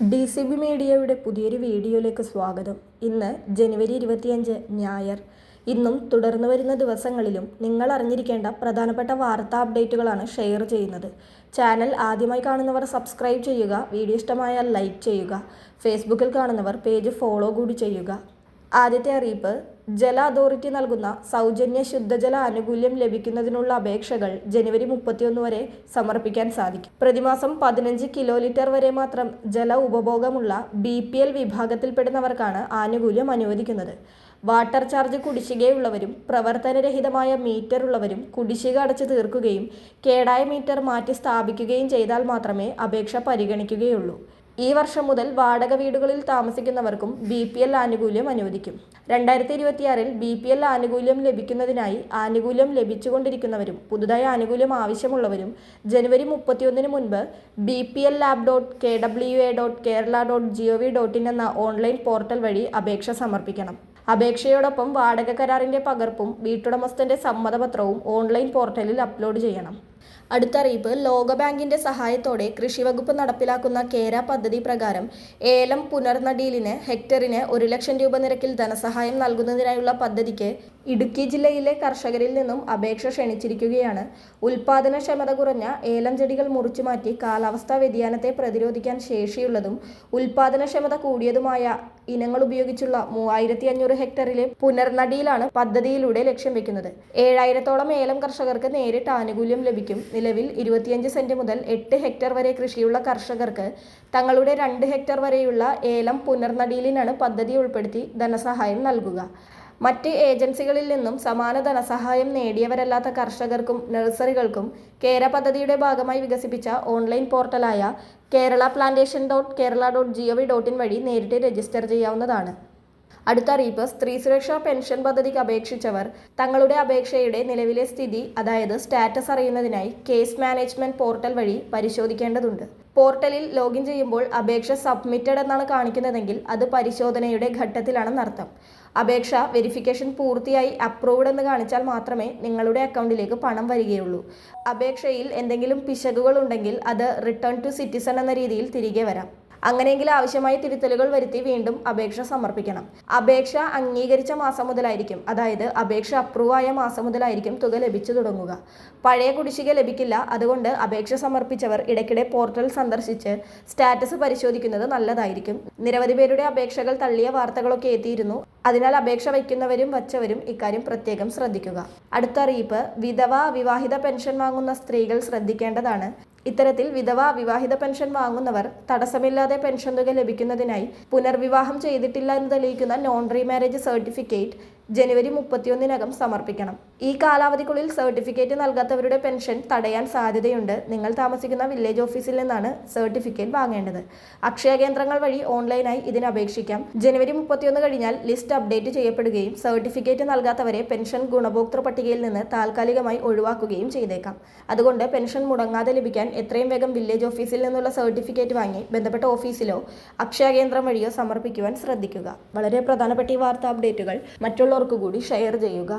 D C B മീഡിയയുടെ പുതിയൊരു വീഡിയോയിലേക്ക് സ്വാഗതം. ഇന്ന് ജനുവരി ഇരുപത്തിയഞ്ച് ഞായർ. ഇന്നും തുടർന്നു വരുന്ന ദിവസങ്ങളിലും നിങ്ങൾ അറിഞ്ഞിരിക്കേണ്ട പ്രധാനപ്പെട്ട വാർത്താ അപ്ഡേറ്റുകളാണ് ഷെയർ ചെയ്യുന്നത്. ചാനൽ ആദ്യമായി കാണുന്നവർ സബ്സ്ക്രൈബ് ചെയ്യുക വീഡിയോ ഇഷ്ടമായാൽ ലൈക്ക് ചെയ്യുക ഫേസ്ബുക്കിൽ കാണുന്നവർ പേജ് ഫോളോ കൂടി ചെയ്യുക. ആദ്യത്തെ അറിയിപ്പ് ജല അതോറിറ്റി നൽകുന്ന സൗജന്യ ശുദ്ധജല ആനുകൂല്യം ലഭിക്കുന്നതിനുള്ള അപേക്ഷകൾ ജനുവരി മുപ്പത്തിയൊന്ന് വരെ സമർപ്പിക്കാൻ സാധിക്കും. പ്രതിമാസം പതിനഞ്ച് കിലോ ലിറ്റർ വരെ മാത്രം ജല ഉപഭോഗമുള്ള ബി പി എൽ വിഭാഗത്തിൽപ്പെടുന്നവർക്കാണ് ആനുകൂല്യം അനുവദിക്കുന്നത്. വാട്ടർ ചാർജ് കുടിശ്ശികയുള്ളവരും പ്രവർത്തനരഹിതമായ മീറ്റർ ഉള്ളവരും കുടിശ്ശിക അടച്ചു തീർക്കുകയും കേടായ മീറ്റർ മാറ്റി സ്ഥാപിക്കുകയും ചെയ്താൽ മാത്രമേ അപേക്ഷ പരിഗണിക്കുകയുള്ളൂ. ഈ വർഷം മുതൽ വാടക വീടുകളിൽ താമസിക്കുന്നവർക്കും ബി പി എൽ ആനുകൂല്യം അനുവദിക്കും. രണ്ടായിരത്തി ഇരുപത്തിയാറിൽ ബി പി എൽ ആനുകൂല്യം ലഭിക്കുന്നതിനായി ആനുകൂല്യം ലഭിച്ചുകൊണ്ടിരിക്കുന്നവരും പുതുതായി ആനുകൂല്യം ആവശ്യമുള്ളവരും ജനുവരി മുപ്പത്തിയൊന്നിന് മുൻപ് B P L lab dot K W A dot Kerala dot G O V dot in എന്ന ഓൺലൈൻ പോർട്ടൽ വഴി അപേക്ഷ സമർപ്പിക്കണം. അപേക്ഷയോടൊപ്പം വാടക കരാറിന്റെ പകർപ്പും വീട്ടുടമസ്ഥന്റെ സമ്മതപത്രവും ഓൺലൈൻ പോർട്ടലിൽ അപ്ലോഡ് ചെയ്യണം. അടുത്ത അറിയിപ്പ് ലോകബാങ്കിന്റെ സഹായത്തോടെ കൃഷിവകുപ്പ് നടപ്പിലാക്കുന്ന കേര പദ്ധതി പ്രകാരം ഏലം പുനർനടീലിന് ഹെക്ടറിന് ഒരു ലക്ഷം രൂപ നിരക്കിൽ ധനസഹായം നൽകുന്നതിനായുള്ള പദ്ധതിക്ക് ഇടുക്കി ജില്ലയിലെ കർഷകരിൽ നിന്നും അപേക്ഷ ക്ഷണിച്ചിരിക്കുകയാണ്. ഉൽപാദനക്ഷമത കുറഞ്ഞ ഏലം ചെടികൾ മുറിച്ചുമാറ്റി കാലാവസ്ഥാ വ്യതിയാനത്തെ പ്രതിരോധിക്കാൻ ശേഷിയുള്ളതും ഉൽപാദനക്ഷമത കൂടിയതുമായ ഇനങ്ങൾ ഉപയോഗിച്ചുള്ള മൂവായിരത്തി അഞ്ഞൂറ് ഹെക്ടറിലെ പുനർനടിയിലാണ് പദ്ധതിയിലൂടെ ലക്ഷ്യം വെക്കുന്നത്. ഏഴായിരത്തോളം ഏലം കർഷകർക്ക് നേരിട്ട് ആനുകൂല്യം ലഭിക്കും. നിലവിൽ ഇരുപത്തിയഞ്ച് സെന്റ് മുതൽ എട്ട് ഹെക്ടർ വരെ കൃഷിയുള്ള കർഷകർക്ക് തങ്ങളുടെ രണ്ട് ഹെക്ടർ വരെയുള്ള ഏലം പുനർനടീലിനാണ് പദ്ധതി ഉൾപ്പെടുത്തി ധനസഹായം നൽകുക. മറ്റ് ഏജൻസികളിൽ നിന്നും സമാന ധനസഹായം നേടിയവരല്ലാത്ത കർഷകർക്കും നഴ്സറികൾക്കും കേര പദ്ധതിയുടെ ഭാഗമായി വികസിപ്പിച്ച online പോർട്ടലായ Kerala plantation dot Kerala dot G O V dot in വഴി നേരിട്ട് രജിസ്റ്റർ ചെയ്യാവുന്നതാണ്. അടുത്ത അറിയിപ്പ് സ്ത്രീ സുരക്ഷാ പെൻഷൻ പദ്ധതിക്ക് അപേക്ഷിച്ചവർ തങ്ങളുടെ അപേക്ഷയുടെ നിലവിലെ സ്ഥിതി അതായത് സ്റ്റാറ്റസ് അറിയുന്നതിനായി കേസ് മാനേജ്മെന്റ് പോർട്ടൽ വഴി പരിശോധിക്കേണ്ടതുണ്ട്. പോർട്ടലിൽ ലോഗിൻ ചെയ്യുമ്പോൾ അപേക്ഷ സബ്മിറ്റഡ് എന്നാണ് കാണിക്കുന്നതെങ്കിൽ അത് പരിശോധനയുടെ ഘട്ടത്തിലാണ് നടത്തം അപേക്ഷ വെരിഫിക്കേഷൻ പൂർത്തിയായി അപ്രൂവ്ഡ് എന്ന് കാണിച്ചാൽ മാത്രമേ നിങ്ങളുടെ അക്കൗണ്ടിലേക്ക് പണം വരികയുള്ളൂ. അപേക്ഷയിൽ എന്തെങ്കിലും പിശകുകൾ ഉണ്ടെങ്കിൽ അത് റിട്ടേൺ ടു സിറ്റിസൺ എന്ന രീതിയിൽ തിരികെ വരാം. അങ്ങനെയെങ്കിൽ ആവശ്യമായ തിരുത്തലുകൾ വരുത്തി വീണ്ടും അപേക്ഷ സമർപ്പിക്കണം. അപേക്ഷ അംഗീകരിച്ച മാസം മുതലായിരിക്കും. അതായത് അപേക്ഷ അപ്രൂവ് ആയ മാസം മുതലായിരിക്കും തുക ലഭിച്ചു തുടങ്ങുക. പഴയ കുടിശ്ശിക ലഭിക്കില്ല. അതുകൊണ്ട് അപേക്ഷ സമർപ്പിച്ചവർ ഇടയ്ക്കിടെ പോർട്ടൽ സന്ദർശിച്ച് സ്റ്റാറ്റസ് പരിശോധിക്കുന്നത് നല്ലതായിരിക്കും. നിരവധി പേരുടെ അപേക്ഷകൾ തള്ളിയ വാർത്തകളൊക്കെ എത്തിയിരുന്നു. അതിനാൽ അപേക്ഷ വയ്ക്കുന്നവരും വച്ചവരും ഇക്കാര്യം പ്രത്യേകം ശ്രദ്ധിക്കുക. അടുത്ത അറിയിപ്പ്. വിധവ വിവാഹിത പെൻഷൻ വാങ്ങുന്ന സ്ത്രീകൾ ശ്രദ്ധിക്കേണ്ടതാണ്. ഇത്തരത്തിൽ വിധവ വിവാഹിത പെൻഷൻ വാങ്ങുന്നവർ തടസ്സമില്ലാതെ പെൻഷൻ തുക ലഭിക്കുന്നതിനായി പുനർവിവാഹം ചെയ്തിട്ടില്ല എന്ന് തെളിയിക്കുന്ന നോൺ റീമാരേജ് സർട്ടിഫിക്കറ്റ് ജനുവരി മുപ്പത്തിയൊന്നിനകം സമർപ്പിക്കണം. ഈ കാലാവധിക്കുള്ളിൽ സർട്ടിഫിക്കറ്റ് നൽകാത്തവരുടെ പെൻഷൻ തടയാൻ സാധ്യതയുണ്ട്. നിങ്ങൾ താമസിക്കുന്ന വില്ലേജ് ഓഫീസിൽ നിന്നാണ് സർട്ടിഫിക്കറ്റ് വാങ്ങേണ്ടത്. അക്ഷയ കേന്ദ്രങ്ങൾ വഴി ഓൺലൈനായി ഇതിന് അപേക്ഷിക്കാം. ജനുവരി മുപ്പത്തിയൊന്ന് കഴിഞ്ഞാൽ ലിസ്റ്റ് അപ്ഡേറ്റ് ചെയ്യപ്പെടുകയും സർട്ടിഫിക്കറ്റ് നൽകാത്തവരെ പെൻഷൻ ഗുണഭോക്തൃ പട്ടികയിൽ നിന്ന് താൽക്കാലികമായി ഒഴിവാക്കുകയും ചെയ്തേക്കാം. അതുകൊണ്ട് പെൻഷൻ മുടങ്ങാതെ ലഭിക്കാൻ എത്രയും വേഗം വില്ലേജ് ഓഫീസിൽ നിന്നുള്ള സർട്ടിഫിക്കറ്റ് വാങ്ങി ബന്ധപ്പെട്ട ഓഫീസിലോ അക്ഷയ കേന്ദ്രം വഴിയോ സമർപ്പിക്കുവാൻ ശ്രദ്ധിക്കുക. വളരെ പ്രധാനപ്പെട്ട ഈ വാർത്താ അപ്ഡേറ്റുകൾ. മറ്റുള്ളവർക്ക് കൂടി ഷെയർ ചെയ്യുക.